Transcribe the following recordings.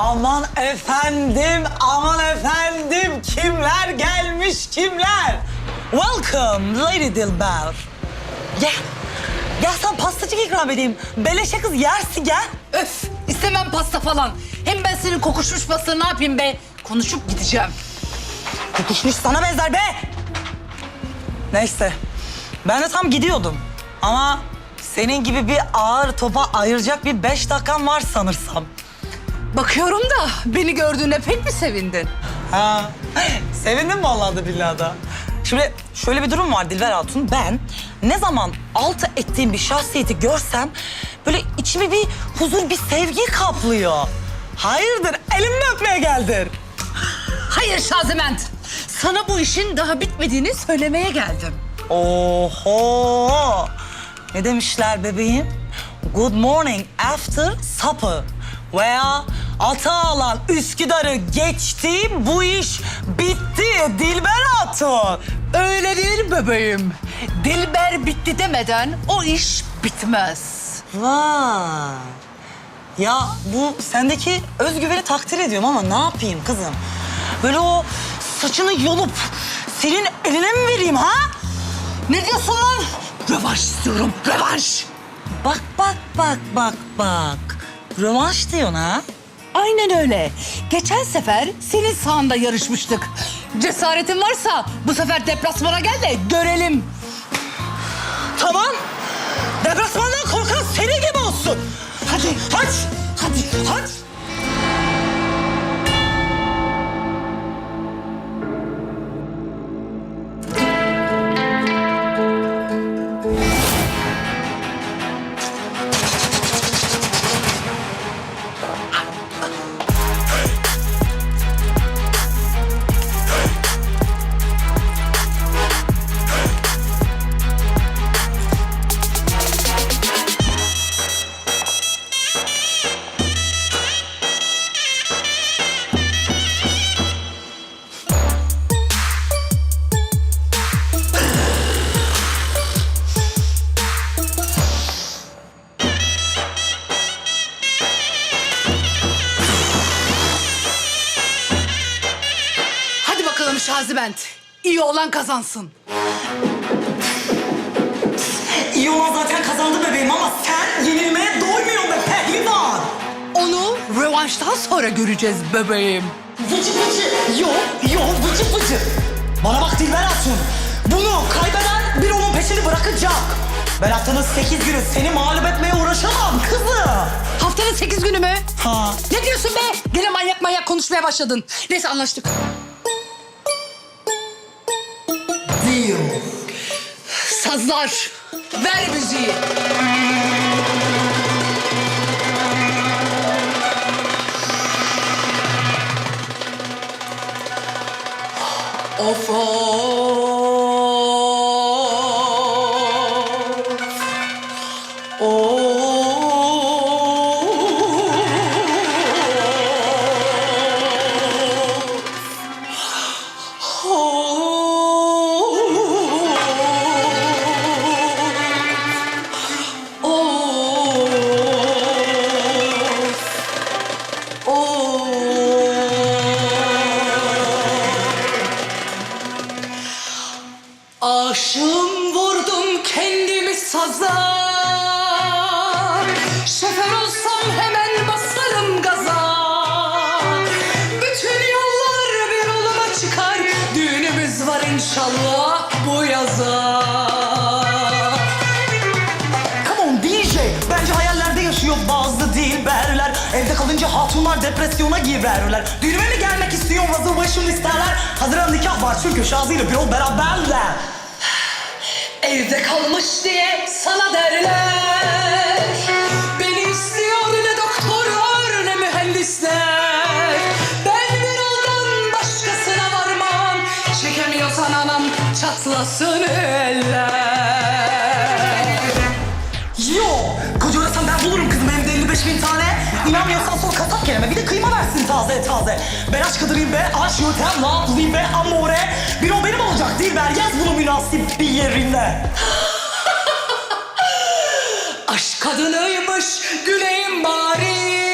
Aman efendim, aman efendim. Kimler gelmiş, kimler? Welcome Lady Dilber. Gel. Gel sen pastacık ikram edeyim. Beleşe kız yersin gel. Öf istemem pasta falan. Hem ben senin kokuşmuş pastanı ne yapayım be? Konuşup gideceğim. Kokuşmuş sana benzer be. Neyse. Ben de tam gidiyordum. Ama senin gibi bir ağır topa ayıracak bir beş dakikam var sanırsam. Bakıyorum da beni gördüğüne pek mi sevindin? Ha. Sevindim vallahi de billahi da. Şimdi şöyle bir durum var Dilber Hatun. Ben ne zaman altı ettiğim bir şahsiyeti görsem böyle içimi bir huzur, bir sevgi kaplıyor. Hayırdır, elimi öpmeye geldin. Hayır Şaziment. Sana bu işin daha bitmediğini söylemeye geldim. Oho! Ne demişler bebeğim? Good morning after supper. Veya Atağalan Üsküdar'ı geçti, bu iş bitti Dilber Hatun. Öyle değil bebeğim. Dilber bitti demeden o iş bitmez. Vay. Ya bu sendeki özgüveni takdir ediyorum ama ne yapayım kızım? Böyle o saçını yolup senin eline mi vereyim ha? Ne diyorsun lan? Rövanş istiyorum, rövanş. Bak bak bak bak bak. Rövanş diyorsun ha? Aynen öyle. Geçen sefer senin sahanda yarışmıştık. Cesaretin varsa bu sefer deplasmana gel de görelim. Tamam. Deplasmandan korkan senin gibi olsun. Hadi, hadi, hadi, hadi. Şaziment. İyi olan kazansın. İyi olan zaten kazandı bebeğim ama sen yenilmeye doymuyorsun be pehlivan. Onu rövanştan sonra göreceğiz bebeğim. Vıcı vıcı. Yok, yok vıcı vıcı. Bana bak Dilber Hatun. Bunu kaybeden bir onun peşini bırakacak. Ben haftanın sekiz günü seni mağlup etmeye uğraşamam kızım. Haftanın sekiz günü mü? Ha. Ne diyorsun be? Gene manyak manyak konuşmaya başladın. Neyse anlaştık. Deal. Sazlar, ver müziği. Of of. Evde kalınca hatunlar depresyona girerler. Düğünüme mi gelmek istiyor vazı başım isterler. Haziran nikah var çünkü Şazi'yle bir yol beraberler. Evde kalmış diye sana derler kasap kelime bir de kıyma versin taze taze. Ben aşk kadınıyım be, aşk yöntem, laflıyım be, amore. Bir o benim olacak değil ver yaz bunu münasip bir yerine. Aşk kadınıymış güleyim bari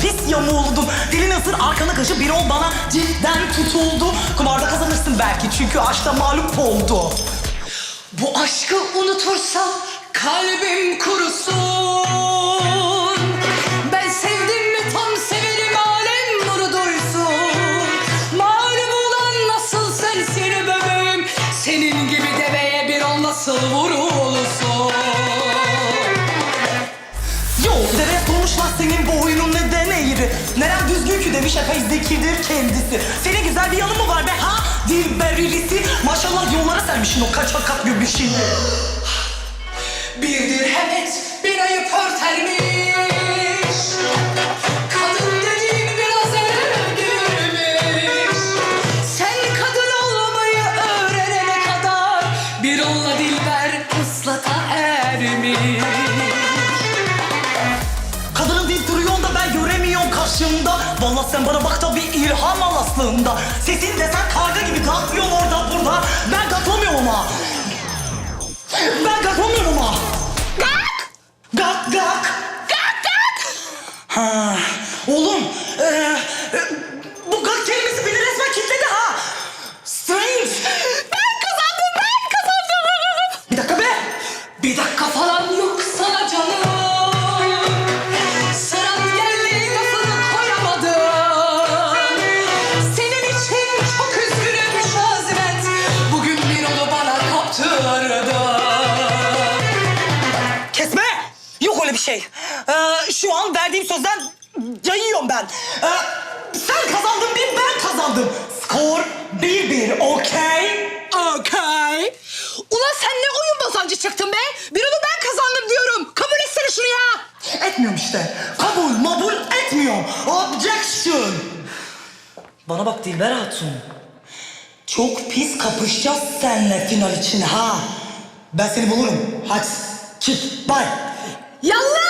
pis yamuğuldum. Dilini ısır arkanı kaşı bir ol bana cidden tutuldu. Kumarda kazanırsın belki çünkü aşkta mağlup oldu. Bu aşkı unutursam kalbim kurusun. Zekidir kendisi. Senin güzel bir yanın mı var be ha? Dilberilisi. Maşallah yollara sermişsin o kaçak kat göbüşini. Bir dirhem et bir ayı örtermiş. Kadın aslında. Sesin desen karga gibi kalkıyor orada burada. Ben kalkamıyorum ama. Ben kalkamıyorum ama. Gak! Gak gak! Gak gak! Ha, şey. Ee, şu an verdiğim sözden yayıyorum ben. Ee, sen kazandın bir ben kazandım. Skor 1-1, okey? Okey. Ulan sen ne oyun bozancı çıktın be? Bir onu ben kazandım diyorum. Kabul etsene şunu ya. Etmiyorum işte. Kabul mabul etmiyorum. Objection. Bana bak Dilber Hatun. Çok pis kapışacağız seninle final için ha. Ben seni bulurum. Hadi. Çık. Bye. Yallah!